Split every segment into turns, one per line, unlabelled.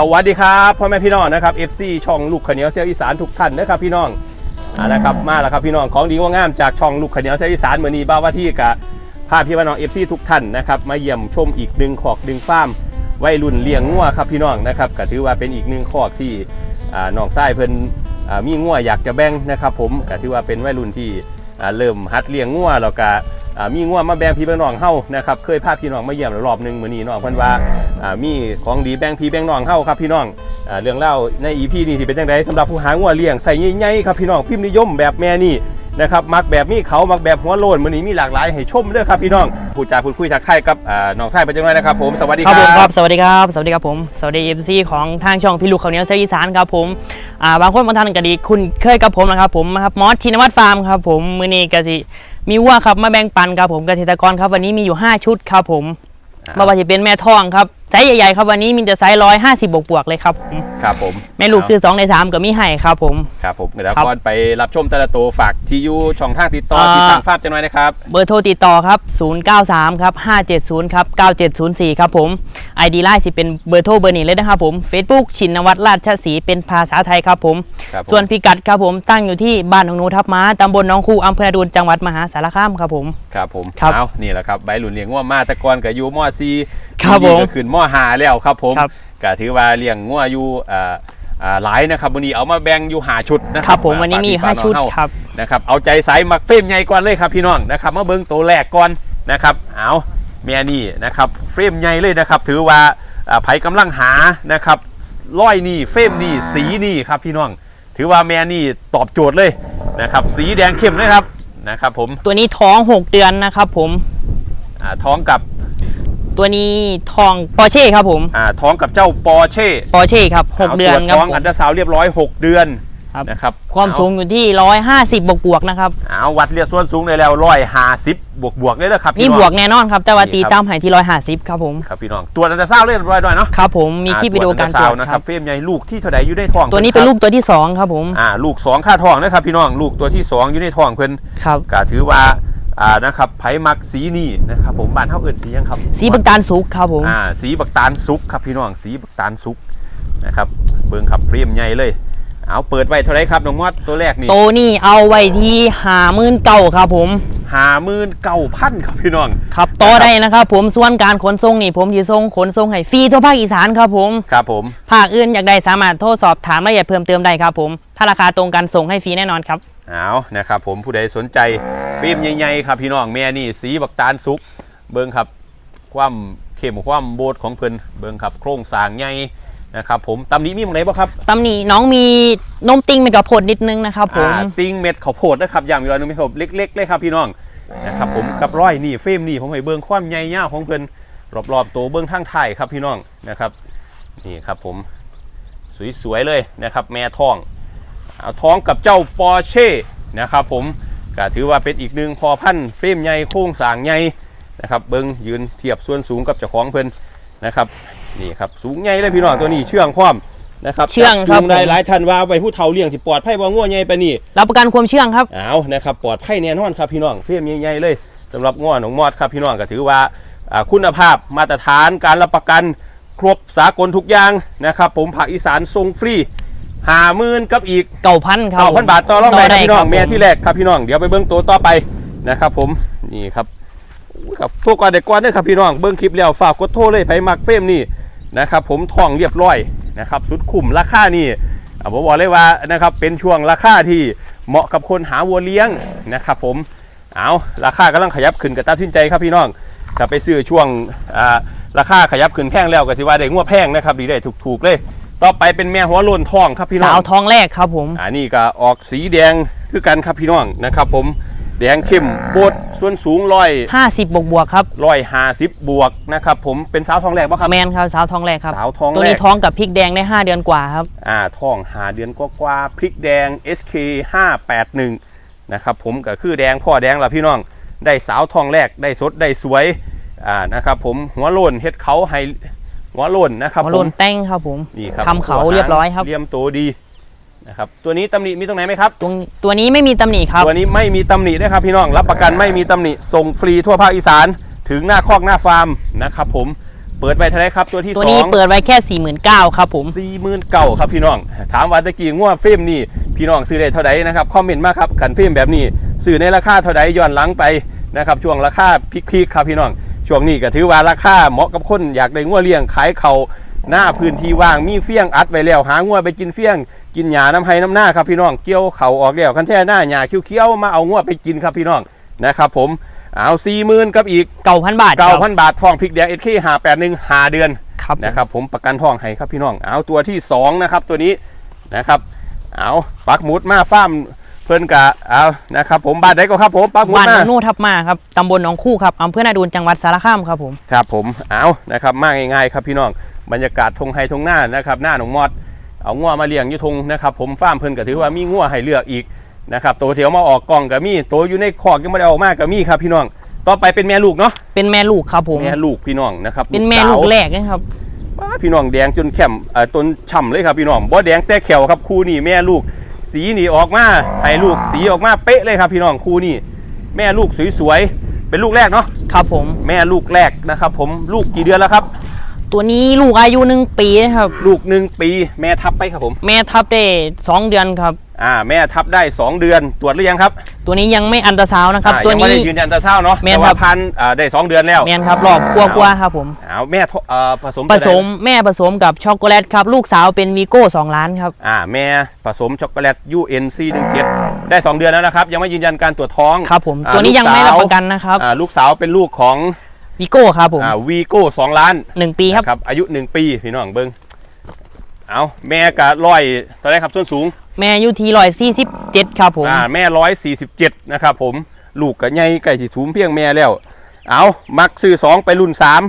สวัสดีครับพ่อแม่พี่น้องนะครับ FC ช่องลูกขาวเหนียวเซียวอีสานทุกท่านนะครับพี่น้องอ่านะครับมาแล้วครับพี่น้องของดีว่างามจากช่องลูกขาวเหนียวเซียวอีสานมือนี้บ้าวว่าที่กับพาพี่น้อง FC ทุกท่านนะครับมาเยี่ยมชมอีกหนึ่งขอกหนึ่งฟาร์มวัยรุ่นเลี้ยงงัวครับพี่น้องนะครับก็ถือว่าเป็นอีกหนึ่งขอกที่อ่าน้องไส้เพิ่นอ่ามีงัวอยากจะแบ่งนะครับผมก็ถือว่าเป็นวัยรุ่นที่อ่าเริ่มหัดเลี้ยงงัวแล้วก็อ่า มีง่วมาแบ่งพี่แบ่งน้องเฮานะครับเคยพาพี่น้องมาเยี่ยมรอบหนึ่งมื้อนี้น้องเพิ่นว่าอ่ามีของดีแบ่งพี่แบ่งน้องเฮาครับพี่น้องเรื่องเล่าใน EP นี้สิเป็นจังไดสำหรับผู้หางัวเลี้ยงใส่ใหญ่ๆครับพี่น้องพิมพ์นิยมแบบแม่นี่นะครับมักแบบมีเขามักแบบหัวโลนมื้อนี้มีหลากหลายให้ชมเด้อครับพี่น้องพูดจาพูดคุยทักทายกับอ่าน้องชายไปจังไดนะครับผมสวัสดี
ครับผมครับสวัสดีครับสวัสดีครับผมสวัสดีเอฟซีของทางช่องพี่ลูกเขาเนี้ยเซอีสานครับผมอ่าบางคนบางท่านก็ดีคุณเคยกับผมนะครับผมนะครับมอสชินวัตรฟาร์มครับผมมือนี้ก็สิ มีวัวครับมาแบ่งปันครับผมเกษตรกรครับวันนี้มีอยู่ 5 ชุดครับผม
อ่า
ไม่ว่าจะเป็นแม่ทองครับ ไซส์ใหญ่ๆครับวันนี้มีแต่ไซส์ร้อยห้าสิบบวกๆเลยครับผม
ครับผม
แม่ลูกซื้อสองในสามก็มีให้ครับผม
ครับผมเดี๋ยว
ครับ
ก่อนไปรับชมแต่ละตัวฝากที่อยู่ช่องทางติดต่อ
อ่า
ที่ทางฟาร์มจังไดนะครับ
เบอร์โทรติดต่อครับ 093 ครับ 570 ครับ 9704 ครับผม ID ไลน์สิเป็นเบอร์โทรเบอร์นี้เลยนะครับผม Facebook ชินวัตรราชสีห์เป็นภาษาไทยครับผม
ครับผม
ส่วนพิกัดครับผมตั้งอยู่ที่บ้านของหนูทับม้าตำบลหน้องคูอำเภอนาดูนจังหวัดมหาสารคามครับผม
ครับผม
ครับ
เอานี่แหละครับใบหลุนเลี้ยงง่วมาแต่ก่อนกับยูมอซี
ครับ
ปีนี้
ผม
ก็ขึ้นมอหาแล้วครับผม
ครับ
ก็ถือว่าเลี้ยงง่วอยู่อ่าอ่าหลายนะครับวันนี้เอามาแบ่งอยู่หาชุดนะค
ค
รั
รั
บบ
ผมวันนี้มี
ฝก
5
พี่
ชุด
ฝกน้องเฮา
ครับ
นะครับเอาใจสายมักเฟรมใหญ่ก่อนเลยครับพี่น้องนะครับมาเบิ้งตัวแรกก่อนนะครับเอาเมียนี่นะครับเฟรมใหญ่เลยนะครับ ถือว่าอ่าไผกำลังหานะครับร้อยนี่เฟรมนี่สีนี่ครับพี่น้อง ถือว่าแม่นี่ตอบโจทย์เลยนะครับสีแดงเข้มเลยครับนะครับผม
ตัวนี้ท้อง 6 เดือนนะครับผม
อ่าท้องกับ
ตัวนี้ทองปอร์เช่ครับผม
อ่าท้องกับเจ้าปอร์เช่
ปอร์เช่ครับ6เดือนาครับ
ท้อง
ผม
อันดาซาวด์เรียบร้อย 6 เดือน
ครับ
นะครับ
ความสูงอยู่ที่150บวกบวกๆนะครับ
เอาเอาวัดเรียกส่วนสูงเลยแล้วร้อยห้าสิบบวกบวกเลยนะครับ
นี่
พี่น้อง
บวกแน่นอนครับ แต่ว่า
นี่
ตี
ครับ
ตามใหายที่150ครับผม
ครับพี่น้องตัวอันดาซาวด์เรียบร้อยด้วยเนาะ
ครับผมมีคลิปวิดีโอการตรวจ
นะ
ค
ค
รั
รับบ เฟรมใหญ่ลูกที่เท่าใดอยู่ในท้อง
ตัวนี้เป็นลูกตัวที่2ครับผม
อ่าลูกสองค่าท้องนะครับพี่น้องลูกตัวที่สองอยู่ในท้องเพิ่น
ครับ
ก็ถือว่า อ่านะครับไผมักสีนี่นะครับผมบ้านเฮาเอิ้นสีหยังครับ
สีบักตาลสุกครับผม
อ่าสีบักตาลสุกครับพี่น้องสีบักตาลสุกนะครับเบิ่งครับเฟรมใหญ่เลย เอาเปิดไว้เท่าไหรครับน้องมอดตัวแรกนี่
โตนี่เอาไว้ที่หามื่นเก่าครับผม
หาหมื่นเก้าพันครับพี่น้อง
ครับโตได้นะครับ ผมส่วนการขนส่งนี่ผมจะส่งขนส่งให้ฟรีทั่วภาคอีสานครับผม
ครับผม
ภาคอื่นอยากได้สามารถโทรสอบถามรายละเอียดเพิ่มเติมได้ครับผมถ้าราคาตรงกันส่งให้ฟรีแน่นอนครับ
เอานะครับผมผู้ใดสนใจฟิล์มใหญ่ๆครับพี่น้องแม่นี่สีบักตาลสุก เบิ่งครับความเข้มความโบดของเพิ่นเบิ่งครับ โครงสร้างใหญ่นะครับผมตำหนี้มีตรงไหนบ่ครับ
ตำหนิน้องมีนมติงเป็นกระพดนิดนึงนะครับผม
อ่าติงเม็ดข้าวโพดนะครับอย่างมีรอยหนึงเม็ดข้าวโพดเล็กๆเลยครับพี่น้องนะครับผมกับร้อยนี่เฟรมนี่ผมให้เบิ่งความใหญ่ยาวของเพิ่นรอบๆตัวเบิ่งทางท้ายครับพี่น้องนะครับนี่ครับผมสวยๆเลยนะครับ แม่ทองเอา ท้องกับเจ้าปอร์เช่นะครับผมก็ถือว่าเป็นอีกหนึ่งพอพันธุ์เฟรมใหญ่โค้งสร้างใหญ่นะครับเบิ้งยืนเทียบส่วนสูงกับเจ้าของเพิ่นนะครับนี่ครับสูงใหญ่เลยพี่น้องตัวนี้เชื่องความนะครับ
เชื่องครับ
จูได้
ผม
หลายท่านว่าไว้ผู้เฒ่าเลี้ยงสิปลอดภัยบ่ง่วใหญ่ปานนี้
รับประกันความเชื่องครับ
เอานะครับปลอดภัยแน่นอนครับพี่น้องเฟรมใหญ่ๆเลยสำหรับง่วหนองมอดครับพี่น้องก็ถือว่าอ่าคุณภาพมาตรฐานการรับประกันครบสากลทุกอย่างนะครับ ผมภาคอีสานส่งฟรี หาหมื่นกับอีก
เก่าพันครับ
เก้าพันบาทต่อรองได้ครับพี่น้อง
ครับ
แม่ที่แรกครับพี่น้องเดี๋ยวไปเบิ้งตัวต่อไปนะครับผมนี่ครับอุ้ยครับโทรก่อนเด็กก่อนเด้อครับพี่น้องเบิ้งคลิปแล้วฝากกดโทรเลยไปมักเฟรมนี่นะครับผมทองเรียบร้อยนะครับสุดคุ้มราคานี่อ่าผมบอกเลยว่านะครับเป็นช่วงราคาที่เหมาะกับคนหาวัวเลี้ยงนะครับผมเอาราคากำลังขยับขึ้นก็ตัดสินใจครับพี่น้องถ้าไปซื้อช่วงอ่าราคาขยับขึ้นแพงแล้วก็สิว่าได้งวแพงนะครับดีได้ถูกๆเลย ต่อไปเป็นแม่หัวโลนทองครับพี่น้อง
สาวท้องแรกครับผม
อันนี้ก็ออกสีแดงคือกันครับพี่น้องนะครับ ผมแดงเข้มโบดส่วนสูงร้อย
50บวกบวกๆครับ
ร้อยห้าสิบบวกนะครับผมเป็นสาวทองแรกปะครับ
แมนครับสาวท้องแรกครับ
สาวท้องแรก
ตัวนี้ท้องกับพริกแดงได้5เดือนกว่าครับ
อ่าทองหาเดือนกว่าๆพริกแดง SK 581นะครับผมก็คือแดงพ่อแดงละพี่น้องได้สาวทองแรกได้สดได้สวยอ่านะครับผมหัวโลนเฮ็ดเขาให้ หัวโลนนะครับ
มา
ผ
โล
ม
นแต้งครับผม
นี่ครับ
ทำเขาเรียบร้อยครับ
เรียมตัวดีนะครับ ตัวนี้ตำหนิมีตรงไหนไหมครับ
ตรงตัวนี้ไม่มีตำหนิครับ
ตัวนี้ไม่มีตำหนินะครับพี่น้อง รับประกันไม่มีตำหนิ ส่งฟรีทั่วภาคอีสาน ถึงหน้าคอกหน้าฟาร์มนะครับผม เปิดไปเท่าไหรครับตัวที่
ตัว
สอ
นี้
ง
เปิดไว้แค่4 9 0 0 0ครับผม
สี่หมื่นเก่าครับพี่น้อง ถามว่าตะกี้ง่วเฟรมนี่พี่น้องซื้อได้เท่าไหร่นะครับคอมเมนต์มาครับขันเฟรมแบบนี้ซื้อในราคาเท่าไหร่ย้อนหลังไปนะครับช่วงราคาพีคๆครับพี่น้อง ช่วงนี้ก็ถือว่าราคาเหมาะกับคนอยากได้ง่วเลี้ยงขายเขาหน้าพื้นที่ว่างมีเฟี้ยงอัดไว้แล้วหาง่วไปกินเฟี้ยง กินหญ้าน้ำไห้น้ำหน้าครับพี่น้องเกี่ยวเขาออกแล้วคันแท่หน้าหญ้าเคี้ยวๆมาเอาง่วไปกินครับพี่น้องนะครับผมเอาสี่หมื่นกับอีก
9,000บาทค
เก้า
รับ
พันบาททองพริกแดงเอสเคหาแปดหนึ่งหาเดือน
ครับ
นะครับผมประกันทองให้ครับพี่น้อง เอาตัวที่สองนะครับตัวนี้นะครับเอาปักหมุดมาฟ้าร์ม เพื่อนกะเอานะครับผมบ้านไหนก็ครับผมปักหมุด
บ้านหน
มา
องนู่ทับมาครับตำบลหนองคู่ครับอำเภอนาดูนจังหวัดสารคามครับผม
ครับผมเอานะครับมาง่ายๆครับพี่น้องบรรยากาศทงไฮทงหน้านะครับหน้าหนองมอดเอางัวมาเลี้ยงอยู่ทงนะครับผมฟาร์มเพิ่นก็ถือว่ามีงัวให้เลือกอีกนะครับตัวเถียวมาออกกล่องก็มีตัวอยู่ในคอกยังไม่ได้ออกมาก็มีครับพี่น้องต่อไปเป็นแม่ลูกเนาะ
เป็นแม่ลูกครับผม
แม่ลูกพี่น้องนะครับ
เป็นแม่ลูกแรกนะครับ
ว้าพี่น้องแดงจนแข็มเอ่อต้นฉ่ำเลยครับพี่น้องบ่แดงแต่แขวครับคู่นี่แม่ลูก สีนี่ออกมาให้ลูกสีออกมาเป๊ะเลยครับพี่น้องคู่นี่แม่ลูกสวยๆเป็นลูกแรกเนาะ
ครับผม
แม่ลูกแรกนะครับ ผมลูกกี่เดือนแล้วครับ
ตัวนี้ลูกอายุหนึ่งปีนะครับ
ลูกหนึ่งปีแม่ทับไปครับผม
แม่ทับได้สองเดือนครับ
อ่าแม่ทับได้ 2 เดือนตรวจหรือยังครับ
ตัวนี้ยังไม่อันตราซาวน์นะครับ
อ่า
ตัว
ยังไม่
นี้
ได้ยืนยันตาเศร้าเนาะ
แม่น
แต่
ครั
ว่า
บ
พันธุ์อ่าได้ 2 เดือนแล้ว
แมนครับรอบกลัวๆครับผม
เอาแม่ทเอ่อผสม
ผสมแม่ผสมกับช็อกโกแลตครับ ลูกสาวเป็นวีโก้2ล้านครับ
อ่าแม่ผสมช็อกโกแลต UNC 17ได้ 2 เดือนแล้วนะครับ ยังไม่ยืนยันการตรวจท้อง
ครับผม
อ่า
ตัวนี้ยังไม่รับ
ลู
ประกันนะครับ
อ่าลูกสาวเป็นลูกของ
วีโก้ครับผม
อ่าวีโก้สองล้าน
หนึ่งปีครับ
นะครับอายุ 1 ปี พี่น้องเบิ้งเอาแม่กะร้อยตอนแรกครับส่วนสูง
แม่อยู่ที่ร้อยสี่สิบเจ็ดครับผม
อ่าแม่ร้อยสี่สิบเจ็ดนะครับผมลูกกะใหญ่ไก่สิสูงเพียงแม่แล้ว เอามักซื้อสองไปรุ่นสาม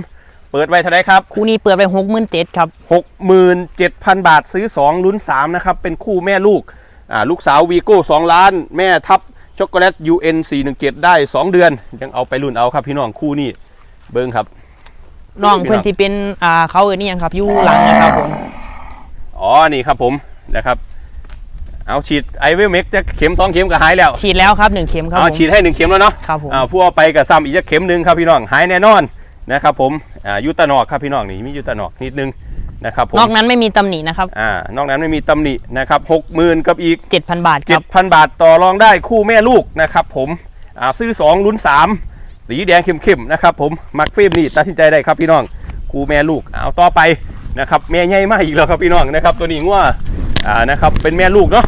เปิดไว้เท่าไหรครับ
คู่นี้เปิดไปหกหมื่นเจ็ดครับ
67,000บาทซื้อ2ลุ้น3นะครับเป็นคู่แม่ลูกอ่าลูกสาววีโก้2ล้าน แม่ทับช็อกโกแลต UN 417ได้ 2 เดือน ยังเอาไปรุ่นเอาครับพี่น้องคู่นี้เบิ้งครับ
น้องเพื่อนสิเป็นอ่าเขาเอ่ยนี่ยังครับอยู่หลังนะครับผม
อ๋อนี่ครับผมนะครับ เอาฉีดไอเวลเม็กจะเข็ม2เข็มก็หายแล้ว
ฉีดแล้วครับหนึ่งเข็มครับ
เอา
ผม
ฉีดให้1เข็มแล้วเนาะ
ครับผม
อ่าผู้เอาไปกับซ้ำอีกจะเข็มหนึ่งครับพี่น้องหายแน่นอนนะครับผมอ่ายุตานอกครับพี่น้องนี่มียุตานอกนิดนึงนะครับผม
นอกนั้นไม่มีตำหนินะครับ
อ่านอกนั้นไม่มีตำหนินะครับหกหมื่นกับอีก
เจ็ดพันบาทครับ
7,000 บาทต่อรองได้คู่แม่ลูกนะครับผมอ่าซื้อ 2 ลุ้น 3 สีแดงเข้มๆนะครับผมมักเฟรมนี่ตัดสินใจได้ครับพี่น้องคู่แม่ลูกเอาต่อไปนะครับแม่ใหญ่มากอีกแล้วครับพี่น้องนะครับตัวนี้ว่า อ่านะครับเป็นแม่ลูกเนาะ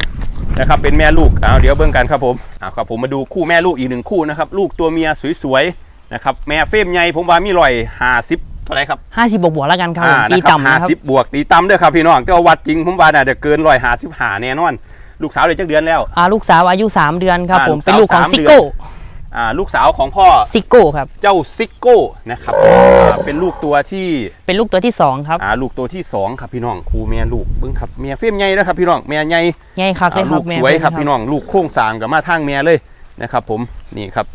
นะครับเป็นแม่ลูกเอาเดี๋ยวเบิ่งกันครับผมเอาครับผมมาดูคู่แม่ลูกอีกหนึ่งคู่นะครับลูกตัวเมียสวยๆนะครับแม่เฟรมใหญ่ผมว่ามีรอยห้าสิบเท่าไหรครับ
ห้าสิบบวกบวกๆแล้วกันครับผม
อ่า
ตี
นะครับ
ต่ำ
ห้า
นะครับ
สิบบวกตีต่ำเด้อครับพี่น้องแต่ว่าวัดจริงผมว่าน่าจะเกินรอยห้าสิบห้าแน่นอน ลูกสาวได้จักเดือนแล้ว
อ่าลูกสาวอายุสามเดือนครับ
อ่า
ผม
ลูกสาว
เป็นลูกของ
สาม
ซิ
เดือน
โก้
อ่า ลูกสาวของพ่อ
ซิโก้ครับ
เจ้าซิโก้นะครับอ่าเป็นลูกตัวที่
เป็นลูกตัวที่สองครับ
อ่าลูกตัวที่สองครับพี่น้องครูแม่ลูกเบิ้งครับแม่เฟรมใหญ่นะครับพี่น้องแม่ใหญ่
ใหญ่ครับเลยค
ลู
รับ
ก
แม่
สวยครับ
เพิ่
พี่น้องลูกโค้งสร้างกับมาทางแม่เลยนะครับผมนี่ครับ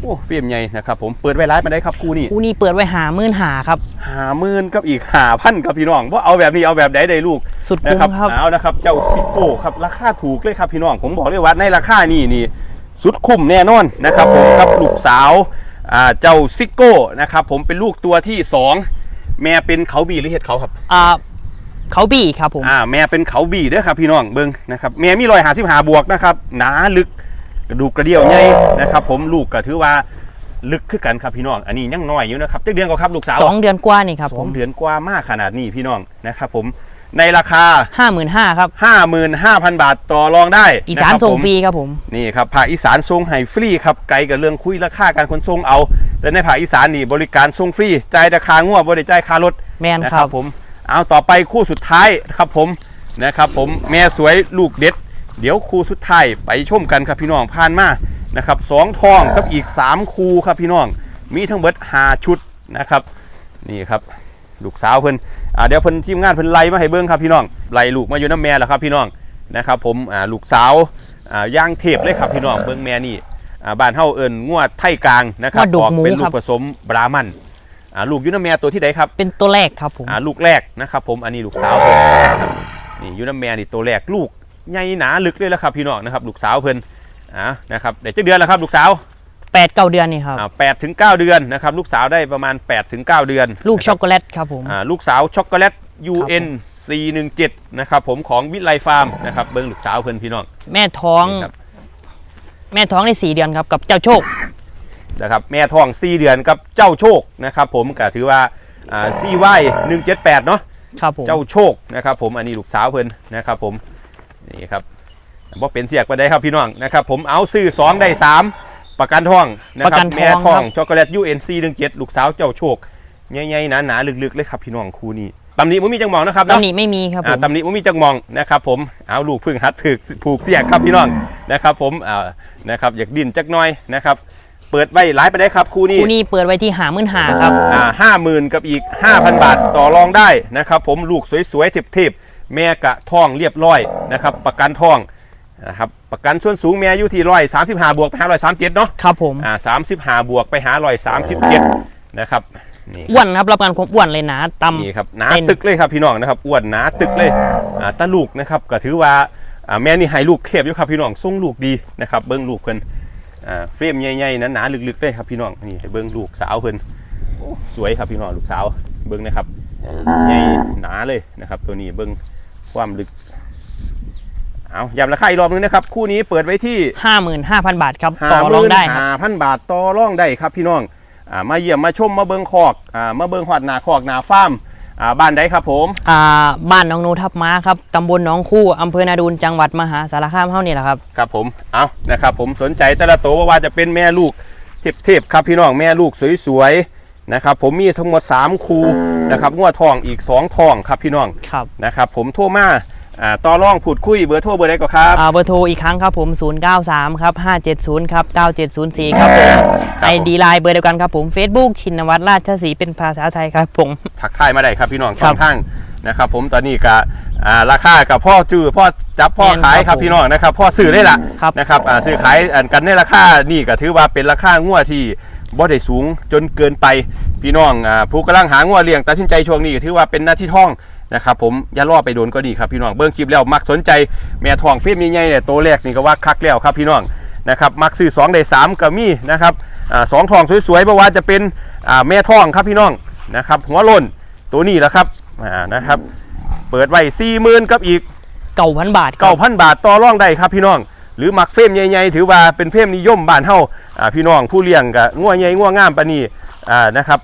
โอ้เฟรมใหญ่นะครับผมเปิดไว้ร้ายมาได้ครับครูนี่
คู่นี้เปิดไว้หาหมื่นหาครับ
หาหมื่นกับอีกหาพันครับพี่น้องว่าเอาแบบนี้เอาแบบใดได้ลูก
สุด
นะ
คุ้ม
ครับ
ครับ
เอานะครับเจ้าซิโก้ครับราคาถูกเลยครับพี่น้องผมบอกเลยว่าในราคานี่นี่ สุดคุ้มแน่นอนนะครับผมกับลูกสาวอ่าเจ้าซิโก้นะครับผมเป็นลูกตัวที่สองแม่เป็นเขาบีหรือเห็ดเขาครับ
อ่าเขาบีครับผม
อ่าแม่เป็นเขาบีเด้อครับพี่น้องเบิ้งนะครับแม่มีรอยหาสิบหาบวกนะครับหนาลึกกระดูกกระเดี่ยวใหญ่นะครับ ผมลูกก็ถือว่าลึกขึ้นกันครับพี่น้อง อันนี้ยังน้อยอยู่นะครับเจ็ดเดือนก็ครับลูกสาว
สองเดือนกว่านี่ครับ
ส
ผ
อง
ม
เดือนกว่ามากขนาดนี้พี่น้องนะครับผม ในราคา
ห้าหมื่นห้าครับ
55,000 บาทต่อรองได้
อีสานะ
คบ
ส่ง
ผม
ฟรีครับผม
นี่ครับภาคอีสานส่งให้ฟรีครับไกลกับเรื่องคุยราคาการขนส่งเอาแต่ในภาคอีสานนี่บริการส่งฟรีจ่ายราคางัวบริจ่ายค่ารถ
แมน
นะ
ค
ค
รั
รับบผมเอาต่อไปคู่สุดท้ายครับผมนะครับผมแม่สวยลูกเด็ด เดี๋ยวคู่สุดท้ายไปชมกันครับพี่น้องผ่านมานะครับสองทองกับอีก 3 คู่ครับพี่น้องมีทั้งเบิด5ชุดนะครับนี่ครับ ลูกสาวเพิ่นอ่าเดี๋ยวเพิ่นทีมงานเพิ่นไล่มาให้เบิ่งครับพี่น้องไล่ลูกมาอยู่น้ำแม่แล้วครับพี่น้องนะครับผมอ่าลูกสาวอ่าย่างเทพเลยครับพี่น้องเบิ่งแม่นี่อ่าบ้านเฮาเอิ้นงวดไทยกลางนะครับ
งวดดุก
ออกเป็น
หมู
ลู
ครั
ก
บ
ผสมบรามันอ่าลูกอยู่น้ำแม่ตัวที่ใดครับ
เป็นตัวแรกครับผม
อ่าลูกแรกนะครับผมอันนี้ลูกสาวเพิ่นนะครับนี่อยู่น้ำแม่นี่ตัวแรกลูกใหญ่หนาลึกเลยแล้วครับพี่น้องนะครับลูกสาวเพิ่นอ่านะครับเดี๋ยวจะเดือนแล้วครับลูกสาว
แปดเก้าเดือนนี่ครับ
อ่าแปดถึงเก้าเดือนนะครับลูกสาวได้ประมาณ8ปดถึงเก้าเดือน
ลูกช็อก
นะ
โกแลตครับผม
ครับอ่าลูกสาวช็อกโกแลต UN 417นะครับผมของวิไลฟาร์มนะครับเบิ้งลูกสาวเพื่อนพี่น้อง
แม่ท้อง
นี่ครับ
แม่ท้องได้สี่เดือนครับกับเจ้าโชค
นะครับแม่ทอง4เดือนกับเจ้าโชคนะครับผมก็ถือว่าอ่าซีไว178เนาะ
ครับผม
เจ้าโชคนะครับผมอันนี้ลูกสาวเพิ่นนะครับผมนี่ครับบ่เป็นเสียกไปได้ครับพี่น้องนะครับผมเอาซื้อ2ได้3 ประกันทองนะค
ประ
รั
กับนทอง
แม่ทอง
ครับ
ช็อกโกแลต UNC 17ลูกสาวเจ้าโชคใหญ่ๆหนาๆลึกๆเลยครับพี่น้องคู่นี้ตำหนิบ่มีจังหมองนะครับ
ตำ
เนาะ
หนิไม่มีครับผ
อ่าม ตำหนิบ่มีจังหมองนะครับผมเอาลูกพึ่งหัดถึกผูกเสียกครับพี่น้องนะครับผมอ่านะครับอยากดิ้นจักหน้อยนะครับเปิดไว้หลายไปได้ครับคู่นี้
คู่นี้เปิดไว้ที่หามื่นหาครับ
อ่าห้าหมื่นกับอีก 5,000 บาทต่อรองได้นะครับผมลูกสวยๆเทพๆแม่กะท่องเรียบร้อยนะครับประกันท่อง นะครับประกันส่วนสูงแม่อยู่ที่ร้อยสามสิบห้าบวกไปหาร้อยสามเจ็ดเนาะ
ครับผม
อ่าสามสิบห้าบวกไปหาร้อยสามสิบเจ็ดนะครับนี่
อ้วนครับรับประกันความอ้วนเลยนะตำ
นี่ครับหนา
เต้น
ตึกเลยครับพี่น้องนะครับอ้วนหนาตึกเลยอ่าตาลูกนะครับก็ถือว่าอ่าแม่นี่ให้ลูกเทพอยู่ครับพี่น้องทรงลูกดีนะครับเบิ้งลูกเพิ่นอ่าเฟรมใหญ่ๆหนาๆลึกๆเลยครับพี่น้องนี่ให้เบิ้งลูกสาวเพิ่นโอ้สวยครับพี่น้องลูกสาวเบิ้งนะครับใหญ่หนาเลยนะครับ ตัวนี้เบิ้งความลึก เอาย้ำราคาอีกรอบนึงนะครับ คู่นี้เปิดไว้ที่
ห้าหมื่นห้าพันบาทครับต่อรองได้ครับ
ห้าพันบาทต่อรองได้ครับพี่น้องอ่ามาเยี่ยมมาชมมาเบิ้งคอกอ่ามาเบิ้งหอดหนาคอกหนาฟาร์มอ่าบ้านใดครับผม
อ่าบ้านหน้องนูทับม้าครับตำบลหน้องคู่อำเภอนาดูนจังหวัดมหาสารคามเท่านี้แหละครับ
ครับผมเอานะครับผมสนใจแต่ละตัวว่าว่าจะเป็นแม่ลูกเทพๆครับพี่น้องแม่ลูกสวยๆนะครับผมมีทั้งหมด 3 คูนะครับงวดทองอีก 2ทองครับพี่น้อง
ครับ
นะครับผมโทรมา อ่าต่อรองพูดคุยเบอร์โทรเบอร์ใดก็ครับ
อ่าเบอร์โทรอีกครั้งครับผม 093 ครับ 570 ครับ 9704 ครับผมไอดีไลน์เบอร์เดียวกันครับผม Facebook ชินวัตรราชสีห์เป็นภาษาไทยครับผม
ทักทายมาได้ครับพี่น้อง
ค
ช่
รั
อบงทางนะครับผมตอนนี้ก็อ่าราคากับพ่อจื้อพ่อจับพ่อ
แม่น
ขาย
ครับ
ครับ
ผม
พี่น้องนะครับพ่อซื้อได้ละ
ครับ
นะครับอ่าซื้อขายอันกันในราคานี่ก็ถือว่าเป็นราคางวดที่บ่ได้สูงจนเกินไปพี่น้องอ่าผู้กำลังหางวดเลี้ยงตัดสินใจช่วงนี้ก็ถือว่าเป็นหน้าที่ท่อง นะครับผมอย่ารอไปโดนก็ดีครับพี่น้องเบิ้งคลิปแล้วมักสนใจแม่ทองเฟรมใหญ่ๆเนี่ยตัวแรกนี่ก็ว่าคักแล้วครับพี่น้องนะครับมักซื้อ2ได้3ก็มีนะครับอ่าสองทองสวยๆเพราะว่าจะเป็นอ่าแม่ทองครับพี่น้องนะครับหัวโล้นตัวนี้แหละครับอ่านะครับเปิดไว้สี่หมื่นกับอีก
เก่าพันบาทครั
เก้า
บ
พันบาทต่อรองได้ครับพี่น้อง หรือมักเฟรมใหญ่ๆถือว่าเป็นเฟรมนิยมบ้านเฮาอ่าพี่น้องผู้เลี้ยงกับงัวใหญ่งัวงามปานนี้อ่านะครับ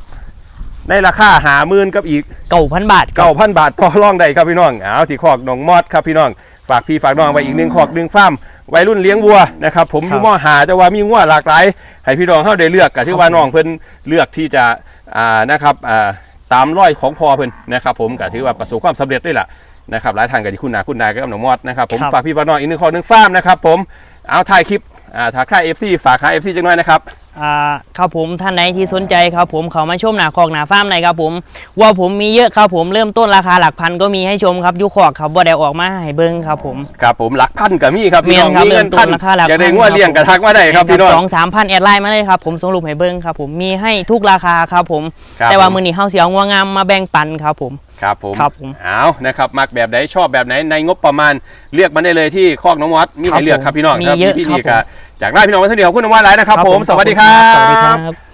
ในราคาหาหมื่นกับอีก
เก่าพันบาทครับ
เก้าพันบาทต่อรองได้ครับพี่น้องเอาที่คอกหนองมอดครับพี่น้อง ฝากพี่ฝากน้องไว้อีกหนึ่งคอกหนึ่งฟาร์มวัยรุ่นเลี้ยงวัวนะครับผมอยู่มอหาจะว่ามีงัวหลากหลายให้พี่น้องเฮาได้เลือกก็ชื่อว่าน้องเพิ่นเลือกที่จะอ่านะครับอ่าตามร้อยของพอเพิ่นนะครับผมก็ถือว่าประสบความสำเร็จด้วยล่ะนะครับหลายทางก็ที่คุณนาคุณนายกับน้องมอดนะครับผม
ครับ
ฝากพี่ฝากน้องอีกหนึ่งคอกหนึ่งฟาร์มนะครับผมเอาถ่ายคลิปอ่าถ้าค่าย FC ฝากค่าย FC จังหน่อยนะครับ
อ่าครับผมท่านใดที่สนใจครับผมเขามาชมหนาคอกหนาฟาร์มไหนอยครับผมว่าผมมีเยอะครับผมเริ่มต้นราคาหลักพันก็มีให้ชมครับอยุคอกครับว่าได้ออกมาให้เบิ้งครับผม
ครับผมหลักพันก็มีครับพี่น้อง
เมียนครับ
มีเงิน
เริ่มต้
พั
น
น
ราคาหลัก
อยากได้
พัน
งัวเลี้ยงกระทักมาได้ครับพี่น้อง
สองสามพันแอดไลน์มาเลยครับผมส่งรูปให้เบิ้งครับผมมีให้ทุกราคาครับผม
ครับ
แต่ว่า
ผม
มือนี้เฮาเสียงวงามมาแบ่งปันครับผม
ครับผม
ครับผม
เอานะครับมักแบบไหนชอบแบบไหนในงบประมาณเลือกมันได้เลยที่คอกน้องมอสมี
ครับ
ให้เลือกครับพี่น้อง
มี
ครับ
เยอะ
พี่
ครับ
นี่
ผม
ก็ จากได้พี่น้องมาเสนอขอบคุณน้องมอสหลายนะครับ ผม
ข
ส
อบ
วัสดีค
ณ
รั
สวัสดี
บ
ครับ